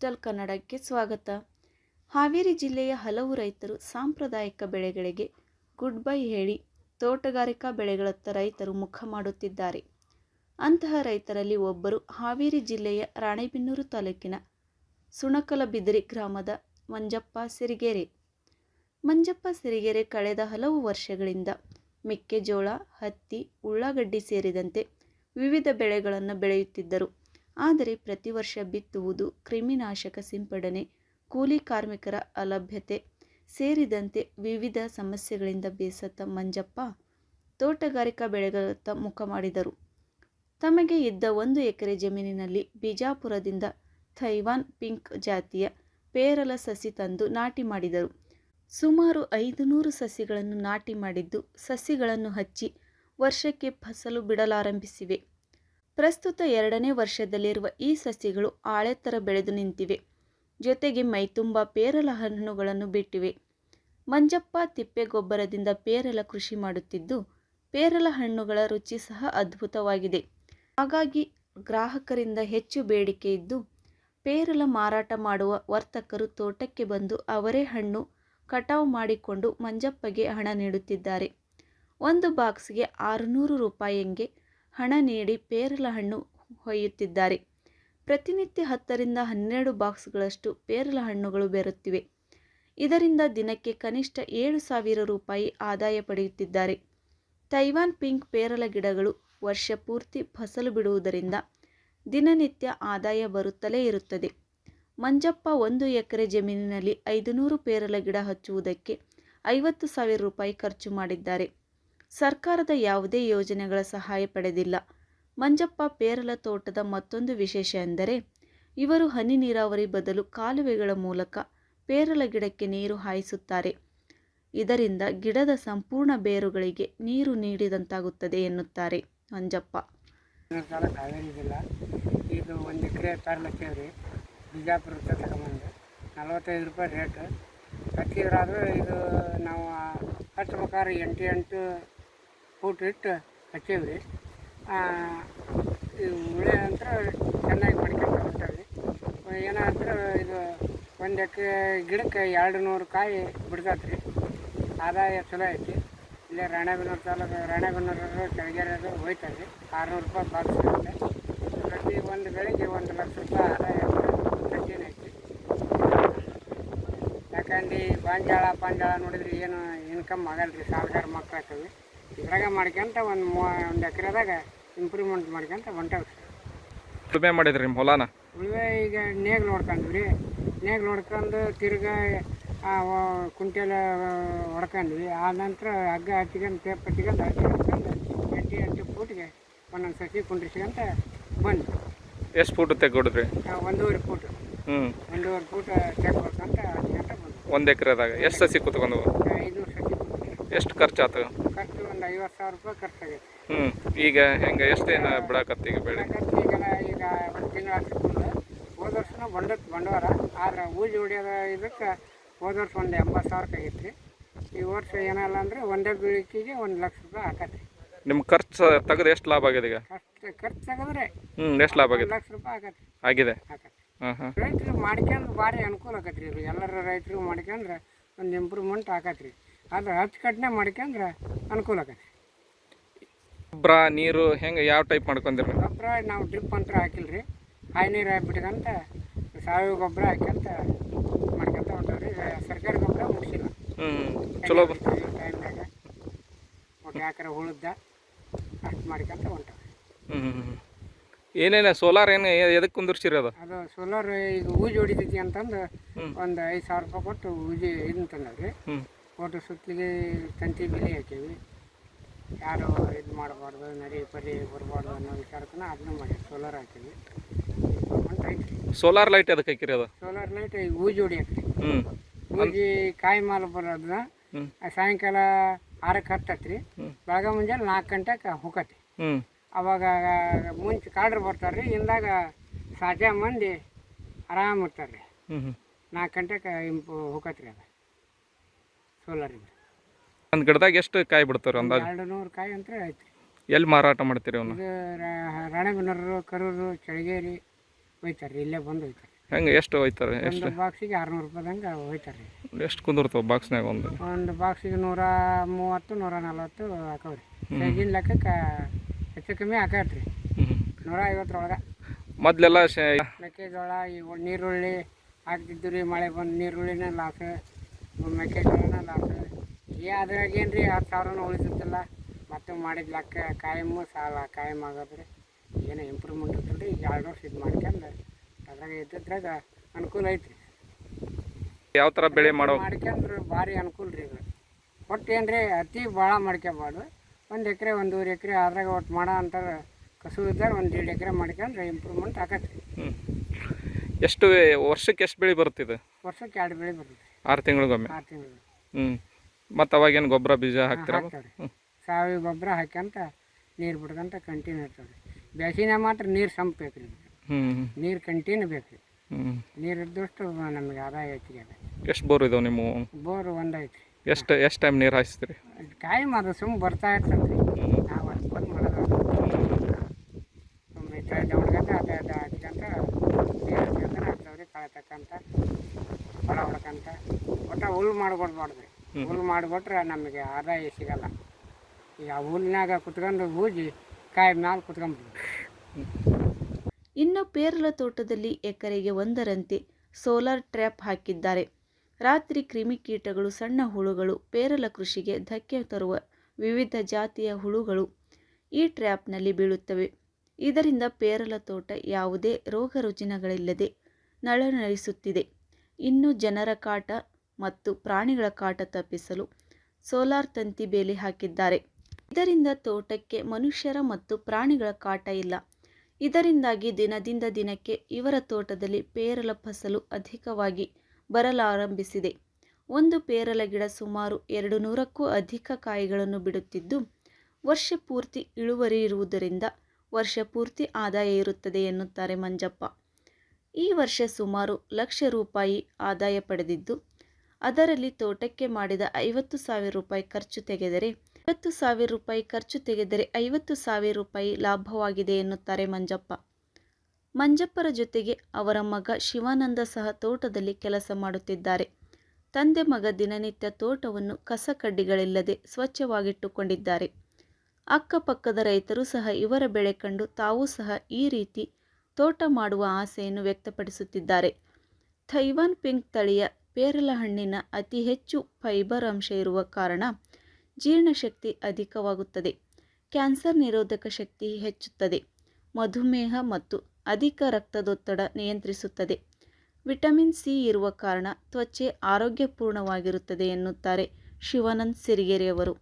Digital ಕನ್ನಡಕ್ಕೆ ಸ್ವಾಗತ. ಹಾವೇರಿ ಜಿಲ್ಲೆಯ ಹಲವು ರೈತರು ಸಾಂಪ್ರದಾಯಿಕ ಬೆಳೆಗಳಿಗೆ ಗುಡ್ ಬೈ ಹೇಳಿ ತೋಟಗಾರಿಕಾ ಬೆಳೆಗಳತ್ತ ರೈತರು ಮುಖ ಮಾಡುತ್ತಿದ್ದಾರೆ. ಅಂತಹ ರೈತರಲ್ಲಿ ಒಬ್ಬರು ಹಾವೇರಿ ಜಿಲ್ಲೆಯ ರಾಣೆಬೆನ್ನೂರು ತಾಲೂಕಿನ ಸುಣಕಲಬಿದಿರಿ ಗ್ರಾಮದ ಮಂಜಪ್ಪ ಸಿರಿಗೆರೆ. ಮಂಜಪ್ಪ ಸಿರಿಗೆರೆ ಕಳೆದ ಹಲವು ವರ್ಷಗಳಿಂದ ಮೆಕ್ಕೆಜೋಳ, ಹತ್ತಿ, ಉಳ್ಳಾಗಡ್ಡಿ ಸೇರಿದಂತೆ ವಿವಿಧ ಬೆಳೆಗಳನ್ನು ಬೆಳೆಯುತ್ತಿದ್ದರು. ಆದರೆ ಪ್ರತಿ ವರ್ಷ ಬಿತ್ತುವುದು ಕ್ರಿಮಿನಾಶಕ ಸಿಂಪಡಣೆ, ಕೂಲಿ ಕಾರ್ಮಿಕರ ಅಲಭ್ಯತೆ ಸೇರಿದಂತೆ ವಿವಿಧ ಸಮಸ್ಯೆಗಳಿಂದ ಬೇಸತ್ತ ಮಂಜಪ್ಪ ತೋಟಗಾರಿಕಾ ಬೆಳೆಗಳತ್ತ ಮುಖ ಮಾಡಿದರು. ತಮಗೆ ಇದ್ದ ಒಂದು ಎಕರೆ ಜಮೀನಿನಲ್ಲಿ ಬಿಜಾಪುರದಿಂದ ಥೈವಾನ್ ಪಿಂಕ್ ಜಾತಿಯ ಪೇರಲ ಸಸಿ ತಂದು ನಾಟಿ ಮಾಡಿದರು. ಸುಮಾರು ಐದು ನೂರು ಸಸಿಗಳನ್ನು ನಾಟಿ ಮಾಡಿದ್ದು ಸಸಿಗಳನ್ನು ಹಚ್ಚಿ ವರ್ಷಕ್ಕೆ ಫಸಲು ಬಿಡಲಾರಂಭಿಸಿವೆ. ಪ್ರಸ್ತುತ ಎರಡನೇ ವರ್ಷದಲ್ಲಿರುವ ಈ ಸಸಿಗಳು ಆಳೆತ್ತರ ಬೆಳೆದು ನಿಂತಿವೆ. ಜೊತೆಗೆ ಮೈತುಂಬ ಪೇರಲ ಹಣ್ಣುಗಳನ್ನು ಬಿಟ್ಟಿವೆ. ಮಂಜಪ್ಪ ತಿಪ್ಪೆ ಗೊಬ್ಬರದಿಂದ ಪೇರಲ ಕೃಷಿ ಮಾಡುತ್ತಿದ್ದು, ಪೇರಲ ಹಣ್ಣುಗಳ ರುಚಿ ಸಹ ಅದ್ಭುತವಾಗಿದೆ. ಹಾಗಾಗಿ ಗ್ರಾಹಕರಿಂದ ಹೆಚ್ಚು ಬೇಡಿಕೆ ಇದ್ದು, ಪೇರಲ ಮಾರಾಟ ಮಾಡುವ ವರ್ತಕರು ತೋಟಕ್ಕೆ ಬಂದು ಅವರೇ ಹಣ್ಣು ಕಟಾವು ಮಾಡಿಕೊಂಡು ಮಂಜಪ್ಪಗೆ ಹಣ ನೀಡುತ್ತಿದ್ದಾರೆ. ಒಂದು ಬಾಕ್ಸ್ಗೆ ಆರುನೂರು ರೂಪಾಯಿಗೆ ಹಣ ನೀಡಿ ಪೇರಲ ಹಣ್ಣು ಹೊಯ್ಯುತ್ತಿದ್ದಾರೆ. ಪ್ರತಿನಿತ್ಯ ಹತ್ತರಿಂದ ಹನ್ನೆರಡು ಬಾಕ್ಸ್ಗಳಷ್ಟು ಪೇರಲ ಹಣ್ಣುಗಳು ಬೆರುತ್ತಿವೆ. ಇದರಿಂದ ದಿನಕ್ಕೆ ಕನಿಷ್ಠ ಏಳು ಸಾವಿರ ರೂಪಾಯಿ ಆದಾಯ ಪಡೆಯುತ್ತಿದ್ದಾರೆ. ತೈವಾನ್ ಪಿಂಕ್ ಪೇರಲ ಗಿಡಗಳು ವರ್ಷ ಪೂರ್ತಿ ಫಸಲು ಬಿಡುವುದರಿಂದ ದಿನನಿತ್ಯ ಆದಾಯ ಬರುತ್ತಲೇ ಇರುತ್ತದೆ. ಮಂಜಪ್ಪ ಒಂದು ಎಕರೆ ಜಮೀನಿನಲ್ಲಿ ಐದುನೂರು ಪೇರಲ ಗಿಡ ಹಚ್ಚುವುದಕ್ಕೆ ಐವತ್ತು ಸಾವಿರ ರೂಪಾಯಿ ಖರ್ಚು ಮಾಡಿದ್ದಾರೆ. ಸರ್ಕಾರದ ಯಾವುದೇ ಯೋಜನೆಗಳ ಸಹಾಯ ಪಡೆದಿಲ್ಲ. ಮಂಜಪ್ಪ ಪೇರಲ ತೋಟದ ಮತ್ತೊಂದು ವಿಶೇಷ ಎಂದರೆ, ಇವರು ಹನಿ ನೀರಾವರಿ ಬದಲು ಕಾಲುವೆಗಳ ಮೂಲಕ ಪೇರಲ ಗಿಡಕ್ಕೆ ನೀರು ಹಾಯಿಸುತ್ತಾರೆ. ಇದರಿಂದ ಗಿಡದ ಸಂಪೂರ್ಣ ಬೇರುಗಳಿಗೆ ನೀರು ನೀಡಿದಂತಾಗುತ್ತದೆ ಎನ್ನುತ್ತಾರೆ ಮಂಜಪ್ಪ. ಇದು ಒಂದು ಎಕರೆ ಬಿಜಾಪುರ ರೂಪಾಯಿ ರೇಟ್. ಇದು ನಾವು ಹಚ್ಬೇಕಾದ್ರೆ ಎಂಟು ಎಂಟು ಫೂಟ್ ಇಟ್ಟು ರೀ ಇದು ಹುಳಿ ಅಂತ ಚೆನ್ನಾಗಿ ಮಾಡ್ಕೊಂಡು ರೀ ಏನಂದ್ರೆ ಇದು ಒಂದು ಎಕರೆ ಗಿಡಕ್ಕೆ ಎರಡು ನೂರು ಕಾಯಿ ಬಿಡ್ತೈತೆ ರೀ ಆದಾಯ ಚಲೋ ಐತಿ. ಇಲ್ಲೇ ರಾಣೆಬೆನ್ನೂರು ತಾಲೂಕು, ರಾಣೆಬೆನ್ನೂರು ಕೆಳಗೆರೆದು ಹೋಯ್ತಾರೆ ರೀ ಆರುನೂರು ರೂಪಾಯಿ ಬಾಕ್ಸ್ ಇರುತ್ತೆ. ಪ್ರತಿ ಒಂದು ಬೆಳಿಗ್ಗೆ ಒಂದು ಲಕ್ಷ ರೂಪಾಯಿ ಆದಾಯ ಪ್ರತಿನೇ ಐತಿ. ಯಾಕಂದ್ರೆ ಈ ಪಾಂಜಾಳ ನೋಡಿದ್ರೆ ಏನು ಇನ್ಕಮ್ ಆಗಲ್ಲ ರೀ ಸಾಲಗಾರ ಆಗ್ತವೆ ಇದ್ರಾಗ ಮಾಡ್ಕೊಂತ ಒಂದು ಮೂ ಒಂದು ಎಕರೆದಾಗ ಇಂಪ್ರೂವ್ಮೆಂಟ್ ಮಾಡ್ಕೊಂತ ಹೊಂಟೇವೆ ಸರ್. ಉಳುಮೆ ಮಾಡಿದ್ರಿ ನಿಮ್ಮ ಹೊಲನ? ಉಳಿವೆ ಈಗ ನೇಗ್ ನೋಡ್ಕೊಂಡ್ವಿ ರೀ ನೇಗ್ ನೋಡ್ಕೊಂಡು ತಿರ್ಗ ಆ ಕುಂಟೆಲ ಹೊಡ್ಕೊಂಡ್ವಿ ಆ ನಂತರ ಹಗ್ಗ ಹಚ್ಕೊಂಡು ಟೇಪ್ ಹಚ್ಕೊಂಡು ಹಚ್ಚಿ ಹಚ್ಕೊಂಡು ಎಂಟು ಎಂಟು ಫೂಟ್ಗೆ ಒಂದೊಂದು ಸಸಿ ಕುಂಡ್ರಿಸ್ಕೊಂತ ಬಂದ್ವಿ. ಎಷ್ಟು ಫೂಟ್ ತೆಗೊಡಿದ್ರಿ ಆ ಒಂದೂವರೆ ಫೂಟ್. ಹ್ಞೂ ಒಂದೂವರೆ ಫೂಟ್ ಹೊಡ್ಕೊಂತ ಹಚ್ಕೊಂತ ಬಂದ್ವಿ. ಒಂದು ಎಕರೆದಾಗ. ಎಷ್ಟು ಸಸಿ ಕೂತ್ಕೊಂಡು ಐನೂರು ಸಸಿ. ಎಷ್ಟು ಖರ್ಚಾತು? ಖರ್ಚು ಒಂದು ಐವತ್ತು ಸಾವಿರ ರೂಪಾಯಿ ಖರ್ಚಾಗೈತೆ. ಹ್ಞೂ ಈಗ ಹೆಂಗೆ ಎಷ್ಟೇನು ಬಿಡಾಕತ್ತಿ ಈಗ ಬೆಳೆ? ಈಗ ಈಗೆಲ್ಲ ಈಗ ಒಂದು ತಿಂಗಳು ಆಗ್ತಿತ್ತು. ಹೋದ ವರ್ಷನ ಬಂಡತ್ ಬಂಡವಾರ ಆದ್ರೆ ಊಜಿ ಹೊಡಿಯೋದ ಇದಕ್ಕೆ ಹೋದ ವರ್ಷ ಒಂದು ಎಂಬತ್ತು ಸಾವಿರಕ್ಕೆ ಆಗೈತಿ. ಈ ವರ್ಷ ಏನಲ್ಲ ಅಂದರೆ ಒಂದೇ ಬೀಳಿಕೆಗೆ ಒಂದು ಲಕ್ಷ ರೂಪಾಯಿ ಹಾಕತ್ತೆ ನಿಮ್ಮ ಖರ್ಚು ತೆಗೆದು ಎಷ್ಟು ಲಾಭ ಆಗಿದೆ ಈಗ? ಖರ್ಚು ಖರ್ಚು ತೆಗೆದ್ರೆ ಹ್ಞೂ ಎಷ್ಟು ಲಾಭ ಒಂದು ಆಗಿದೆ ಲಕ್ಷ ರೂಪಾಯಿ ಆಗತ್ತೆ ಆಗಿದೆ? ಹಾಕತ್ರಿ ಹಾಂ ಹಾಂ ರೈತರಿಗೆ ಮಾಡ್ಕೊಂಡು ಭಾರಿ ಅನುಕೂಲ ಆಕತ್ರಿ ಇದು. ಎಲ್ಲರ ರೈತರಿಗೆ ಮಾಡ್ಕೊಂಡ್ರೆ ಒಂದು ಇಂಪ್ರೂವ್ಮೆಂಟ್ ಆಕತ್ರಿ. ಆದ್ರೆ ಅಚ್ಚುಕಟ್ಟನೆ ಮಾಡ್ಕೊಂಡ್ರೆ ಅನುಕೂಲ ಆಗತ್ತೆ. ಗೊಬ್ಬರ ನೀರು ಹೆಂಗೆ ಯಾವ ಟೈಪ್ ಮಾಡ್ಕೊಂಡಿರಿ ಗೊಬ್ಬರ ನಾವು ಡ್ರಿಪ್ ಅಂತ ಹಾಕಿಲ್ಲ ರೀ ಹಾಯಿ ನೀರು ಹಾಕ್ಬಿಟ್ಕಂತ ಸಾವಯವ ಗೊಬ್ಬರ ಹಾಕ್ಯಂತ ಮಾಡ್ಕೊಂತ ಹೊಂಟವ್ರಿ. ಸರ್ಕಾರಿ ಗೊಬ್ಬರ ಮುಗಿಸಿಲ್ಲ. ಹ್ಞೂ ಚಲೋ ಬರ್ತದೆ. ಟೈಮ್ನಾಗ ಒಟ್ಟು ಯಾಕರ ಉಳಿದ ಅಷ್ಟು ಮಾಡ್ಕೊಂತ ಹೊಂಟವ್ರಿ. ಹ್ಞೂ ಹ್ಞೂ ಏನೇನು ಸೋಲಾರ್ ಏನು ಎದಕ್ಕೆ ಕುಂದರ್ಸಿರೋದು ಅದು? ಅದು ಸೋಲಾರ್ ಈಗ ಊಜಿ ಹೊಡಿತೈತಿ ಅಂತಂದು ಒಂದು ಐದು ಸಾವಿರ ರೂಪಾಯಿ ಕೊಟ್ಟು ಊಜಿ ಇದನ್ನ ತಂದವ್ರಿ. ಹ್ಞೂ ಫೋಟೋ ಸುತ್ತಲಿಗೆ ತಂತಿ ಬೆಲೆ ಹಾಕೀವಿ ಯಾರು ಇದು ಮಾಡಬಾರ್ದು ನರಿ ಪರಿ ಬರಬಾರ್ದು ಅನ್ನೋ ವಿಚಾರಕ್ಕೆ ಅದನ್ನ ಮಾಡಿ ಸೋಲಾರ್ ಹಾಕೀವಿ ಸೋಲಾರ್ ಲೈಟ್ ಅದಕ್ಕೆ ಹಾಕಿರಿ ಅದು? ಸೋಲಾರ್ ಲೈಟ್ ಊಜಿ ಹೊಡಿ ಹ್ಞೂ ಊಜಿ ಕಾಯಿ ಮಾಲು ಬರೋದನ್ನ ಸಾಯಂಕಾಲ ಆರಕ್ಕೆ ಹತ್ತತ್ರಿ. ಹ್ಮ್. ಬೆಳಗ್ಗೆ ಮುಂಜಾನೆ ನಾಲ್ಕು ಗಂಟೆಗೆ ಹೋಗತ್ತೆ ಅವಾಗ ಮುಂಚೆ ಕಾಡ್ರು ಬರ್ತಾರೆ ರೀ ಇಂದಾಗ ಸಾಜಾ ಮಂದಿ ಆರಾಮ್ ಇರ್ತಾರೆ ರೀ ನಾಲ್ಕು ಗಂಟೆಗೆ ಇಂಪು ಹೋಗತ್ರಿ ಅದು. ಸೋಲಾರಿಂದ ಒಂದು ಗಿಡದಾಗ ಎಷ್ಟು ಕಾಯಿ ಬಿಡ್ತಾರೆ ಅಂದಾಜು? ಎರಡು ನೂರು ಕಾಯಿ ಅಂತ ಐತಿ ಎಲ್ಲಿ ಮಾರಾಟ ಮಾಡ್ತೀರಿ ಅವನ್ನ ಇದು ರಾ- ರಾಣೆಬೆನ್ನೂರು ಕರೂರು ಚಳಗೇರಿ ಒಯ್ತಾರೆ ರೀ ಇಲ್ಲೇ ಬಂದು ಒಯ್ತಾರೆ ಹೆಂಗೆ ಎಷ್ಟು ಹೋಯ್ತಾರೆ ಒಂದು ಎಷ್ಟು? ಬಾಕ್ಸಿಗೆ ಆರುನೂರು ರೂಪಾಯಿದಂಗೆ ಹೋಯ್ತಾರೆ ರೀ ಎಷ್ಟು ಕುಂದಿರ್ತಾವೆ ಬಾಕ್ಸ್ನಾಗ ಒಂದು? ಒಂದು ಬಾಕ್ಸಿಗೆ ನೂರ ಮೂವತ್ತು ನೂರ ನಲ್ವತ್ತು ಹಾಕವ್ರಿ. ಸೈಜಿನ ಲೆಕ್ಕಕ್ಕೆ ಹೆಚ್ಚು ಕಮ್ಮಿ ಹಾಕತ್ರಿ. ನೂರ ಐವತ್ತರೊಳಗೆ. ಮೊದಲೆಲ್ಲ ಶ ಮೆಕ್ಕೆಜೋಳ ಈ ಉ- ನೀರುಳ್ಳಿ ಹಾಕ್ತಿದ್ದು ರೀ ಮಳೆ ಬಂದು ನೀರುಳ್ಳಿನ ಲಾಸ್ ಮೆಕ್ಕೆಜೋಳನ ಲಾಸ್ ಈ ಅದ್ರಾಗ ಏನು ರೀ ಹತ್ತು ಸಾವಿರನೂ ಉಳಿಸುತ್ತಿಲ್ಲ? ಮತ್ತೆ ಮಾಡಿದ ಲೆಕ್ಕ ಕಾಯಮ್ಮು ಸಾಲ ಕಾಯಮ್ ಆಗೋದ್ರಿ ಏನೋ ಇಂಪ್ರೂವ್ಮೆಂಟ್ ಇರ್ತದೆ. ಈಗ ಎರಡು ವರ್ಷ ಇದು ಮಾಡ್ಕೊಂಡು ಅದ್ರಾಗ ಇದ್ದಿದ್ರಾಗ ಅನುಕೂಲ ಐತ್ರಿ. ಯಾವ ಥರ ಬೆಳೆ ಮಾಡೋ ಮಾಡ್ಕೊಂಡ್ರೆ ಭಾರಿ ಅನುಕೂಲ ರೀ ಇದು. ಒಟ್ಟು ಏನು ರೀ ಅತಿ ಭಾಳ ಮಾಡ್ಕೋಬಾರ್ದು. ಒಂದು ಎಕರೆ ಒಂದೂವರೆ ಎಕರೆ ಅದ್ರಾಗ ಒಟ್ಟು ಮಾಡೋ ಅಂತಾರೆ ಕಸು ಇದ್ದಾಗ ಒಂದು ಎರಡು ಎಕರೆ ಮಾಡ್ಕೊಂಡ್ರೆ ಇಂಪ್ರೂವ್ಮೆಂಟ್ ಆಗತ್ತೆ. ಎಷ್ಟು ವರ್ಷಕ್ಕೆ ಎಷ್ಟು ಬೆಳೆ ಬರುತ್ತಿದೆ? ವರ್ಷಕ್ಕೆ ಎರಡು ಬೆಳೆ ಬರುತ್ತೆ. ಆರು ತಿಂಗಳಿಗೊಮ್ಮೆ? ಆರು ತಿಂಗಳು ಹ್ಞೂ ಮತ್ತು ಅವಾಗೇನು ಗೊಬ್ಬರ ಬೀಜ ಹಾಕ್ತೀರಾ? ಹಾಕ್ತಾವ್ರಿ. ಸಾವಯವ ಗೊಬ್ಬರ ಹಾಕ್ಯಂತ ನೀರು ಬಿಡ್ಕಂತ ಕಂಟಿನ್ಯೂ ಇರ್ತದೆ ಬೇಸಿನ ಮಾತ್ರ ನೀರು ಸಂಪ್ ಬೇಕು ರೀ ಹ್ಞೂ ನೀರು ಕಂಟಿನ್ಯೂ ಬೇಕು ರೀ ಹ್ಞೂ ನೀರು ಇದ್ದಷ್ಟು ನಮಗೆ ಆದಾಯ ಹೆಚ್ಚಿಗೆ ಅದ. ಎಷ್ಟು ಬೋರ್ ಇದಾವೆ ನಿಮ್ಮ ಬೋರ್ ಒಂದೈತಿ ಎಷ್ಟು ಎಷ್ಟು ಟೈಮ್ ನೀರು ಹಾಯಿಸ್ತೀರಿ? ಅದು ಕಾಯಿ ಮಾತ್ರ ಸುಮ್ಮ ಬರ್ತಾ ಇರ್ತದೆ ರೀ ನಾವು ಅದು ಬಂದು ಮಾಡೋದು. ಸುಮ್ಮನೆ ಕಳೆ ಹೊಡ್ಕಂತ ಅದೇ ಅದೇ ಹಾಕ್ತಾವ್ರಿ ಫಲ ಹೊಲ ಹೊಡ್ಕಂತ ಒಟ್ಟು ಹುಲ್ಲು ಮಾಡ್ಕೊಡ್ಬಾರ್ದು ರೀ ಹುಲ್ಲು ಮಾಡಿಬಿಟ್ರೆ ನಮಗೆ ಆದಾಯ ಸಿಗಲ್ಲ. ಈಗ ಆ ಹುಲ್ನಾಗ ಕುತ್ಕೊಂಡು ಹೂಜಿ ಕಾಯಿ ಮ್ಯಾಲೆ ಕುತ್ಕೊಂಡ್ಬಿಡ್ತೀವಿ ಇನ್ನು ಪೇರಲ ತೋಟದಲ್ಲಿ ಎಕರೆಗೆ ಒಂದರಂತೆ ಸೋಲಾರ್ ಟ್ರ್ಯಾಪ್ ಹಾಕಿದ್ದಾರೆ. ರಾತ್ರಿ ಕ್ರಿಮಿಕೀಟಗಳು ಸಣ್ಣ ಹುಳುಗಳು ಪೇರಲ ಕೃಷಿಗೆ ಧಕ್ಕೆ ತರುವ ವಿವಿಧ ಜಾತಿಯ ಹುಳುಗಳು ಈ ಟ್ರ್ಯಾಪ್ನಲ್ಲಿ ಬೀಳುತ್ತವೆ. ಇದರಿಂದ ಪೇರಲ ತೋಟ ಯಾವುದೇ ರೋಗ ರುಜಿನಗಳಿಲ್ಲದೆ ನಳನಳಿಸುತ್ತಿದೆ. ಇನ್ನು ಜನರ ಕಾಟ ಮತ್ತು ಪ್ರಾಣಿಗಳ ಕಾಟ ತಪ್ಪಿಸಲು ಸೋಲಾರ್ ತಂತಿ ಬೇಲಿ ಹಾಕಿದ್ದಾರೆ. ಇದರಿಂದ ತೋಟಕ್ಕೆ ಮನುಷ್ಯರ ಮತ್ತು ಪ್ರಾಣಿಗಳ ಕಾಟ ಇಲ್ಲ. ಇದರಿಂದಾಗಿ ದಿನದಿಂದ ದಿನಕ್ಕೆ ಇವರ ತೋಟದಲ್ಲಿ ಪೇರಲ ಫಸಲು ಅಧಿಕವಾಗಿ ಬರಲಾರಂಭಿಸಿದೆ. ಒಂದು ಪೇರಲ ಗಿಡ ಸುಮಾರು ಎರಡು ನೂರಕ್ಕೂ ಅಧಿಕ ಕಾಯಿಗಳನ್ನು ಬಿಡುತ್ತಿದ್ದು, ವರ್ಷ ಪೂರ್ತಿ ಇಳುವರಿ ಇರುವುದರಿಂದ ವರ್ಷ ಪೂರ್ತಿ ಆದಾಯ ಇರುತ್ತದೆ ಎನ್ನುತ್ತಾರೆ ಮಂಜಪ್ಪ. ಈ ವರ್ಷ ಸುಮಾರು ಲಕ್ಷ ರೂಪಾಯಿ ಆದಾಯ ಪಡೆದಿದ್ದು, ಅದರಲ್ಲಿ ತೋಟಕ್ಕೆ ಮಾಡಿದ ಐವತ್ತು ಸಾವಿರ ರೂಪಾಯಿ ಖರ್ಚು ತೆಗೆದರೆ, ಐವತ್ತು ಸಾವಿರ ರೂಪಾಯಿ ಖರ್ಚು ತೆಗೆದರೆ ಐವತ್ತು ಸಾವಿರ ರೂಪಾಯಿ ಲಾಭವಾಗಿದೆ ಎನ್ನುತ್ತಾರೆ ಮಂಜಪ್ಪ. ಮಂಜಪ್ಪರ ಜೊತೆಗೆ ಅವರ ಮಗ ಶಿವಾನಂದ ಸಹ ತೋಟದಲ್ಲಿ ಕೆಲಸ ಮಾಡುತ್ತಿದ್ದಾರೆ. ತಂದೆ ಮಗ ದಿನನಿತ್ಯ ತೋಟವನ್ನು ಕಸಕಡ್ಡಿಗಳಿಲ್ಲದೆ ಸ್ವಚ್ಛವಾಗಿಟ್ಟುಕೊಂಡಿದ್ದಾರೆ. ಅಕ್ಕಪಕ್ಕದ ರೈತರು ಸಹ ಇವರ ಬೆಳೆ ಕಂಡು ತಾವೂ ಸಹ ಈ ರೀತಿ ತೋಟ ಮಾಡುವ ಆಸೆಯನ್ನು ವ್ಯಕ್ತಪಡಿಸುತ್ತಿದ್ದಾರೆ. ಥೈವಾನ್ ಪಿಂಕ್ ತಳಿಯ ಪೇರಲ ಹಣ್ಣಿನ ಅತಿ ಹೆಚ್ಚು ಫೈಬರ್ ಅಂಶ ಇರುವ ಕಾರಣ ಜೀರ್ಣಶಕ್ತಿ ಅಧಿಕವಾಗುತ್ತದೆ. ಕ್ಯಾನ್ಸರ್ ನಿರೋಧಕ ಶಕ್ತಿ ಹೆಚ್ಚುತ್ತದೆ. ಮಧುಮೇಹ ಮತ್ತು ಅಧಿಕ ರಕ್ತದೊತ್ತಡ ನಿಯಂತ್ರಿಸುತ್ತದೆ. ವಿಟಮಿನ್ ಸಿ ಇರುವ ಕಾರಣ ತ್ವಚೆ ಆರೋಗ್ಯಪೂರ್ಣವಾಗಿರುತ್ತದೆ ಎನ್ನುತ್ತಾರೆ ಶಿವಾನಂದ್ ಸಿರಿಗೆರೆಯವರು.